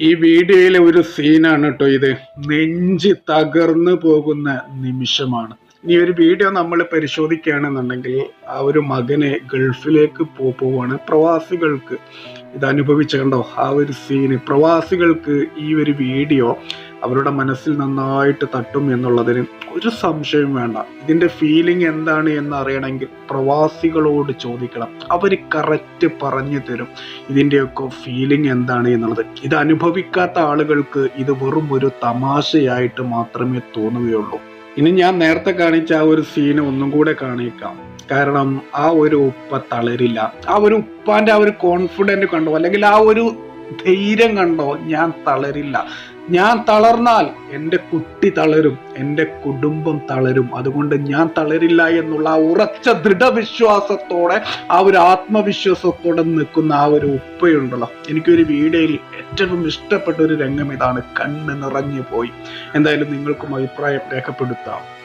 ഈ വീഡിയോയിലെ ഒരു സീനാണ് കേട്ടോ ഇത്. നെഞ്ചി തകർന്നു പോകുന്ന നിമിഷമാണ്. ഇനി ഒരു വീഡിയോ നമ്മൾ പരിശോധിക്കുകയാണെന്നുണ്ടെങ്കിൽ ആ ഒരു മകനെ ഗൾഫിലേക്ക് പോവാണ് പ്രവാസികൾക്ക്. ഇത് അനുഭവിച്ച കണ്ടോ? ആ ഒരു സീന്. പ്രവാസികൾക്ക് ഈ ഒരു വീഡിയോ അവരുടെ മനസ്സിൽ നന്നായിട്ട് തട്ടും എന്നുള്ളതിന് ഒരു സംശയവും വേണ്ട. ഇതിന്റെ ഫീലിംഗ് എന്താണ് എന്ന് അറിയണമെങ്കിൽ പ്രവാസികളോട് ചോദിക്കണം. അവർ കറക്റ്റ് പറഞ്ഞു തരും. ഇതിന്റെയൊക്കെ ഫീലിംഗ് എന്താണ് എന്നുള്ളത്. ഇത് അനുഭവിക്കാത്ത ആളുകൾക്ക് ഇത് വെറും ഒരു തമാശയായിട്ട് മാത്രമേ തോന്നുകയുള്ളൂ. ഇനി ഞാൻ നേരത്തെ കാണിച്ച ആ ഒരു സീന് ഒന്നും കൂടെ കാണിക്കാം. കാരണം ആ ഒരു ഉപ്പ തളരില്ല. ആ ഒരു ഉപ്പാന്റെ ആ ഒരു കോൺഫിഡന്റ് കണ്ടോ. അല്ലെങ്കിൽ ആ ഒരു ധൈര്യം കണ്ടോ? ഞാൻ തളരില്ല. ഞാൻ തളർന്നാൽ എന്റെ കുട്ടി തളരും എന്റെ കുടുംബം തളരും. അതുകൊണ്ട് ഞാൻ തളരില്ല എന്നുള്ള ആ ഉറച്ച ദൃഢവിശ്വാസത്തോടെ ആ ഒരു ആത്മവിശ്വാസത്തോടെ നിൽക്കുന്ന ആ ഒരു ഉപ്പയുണ്ടല്ലോ. എനിക്കൊരു വീഡിയോയിൽ ഏറ്റവും ഇഷ്ടപ്പെട്ട ഒരു രംഗം ഇതാണ്. കണ്ണ് നിറഞ്ഞു പോയി. എന്തായാലും നിങ്ങൾക്കും അഭിപ്രായം രേഖപ്പെടുത്താം.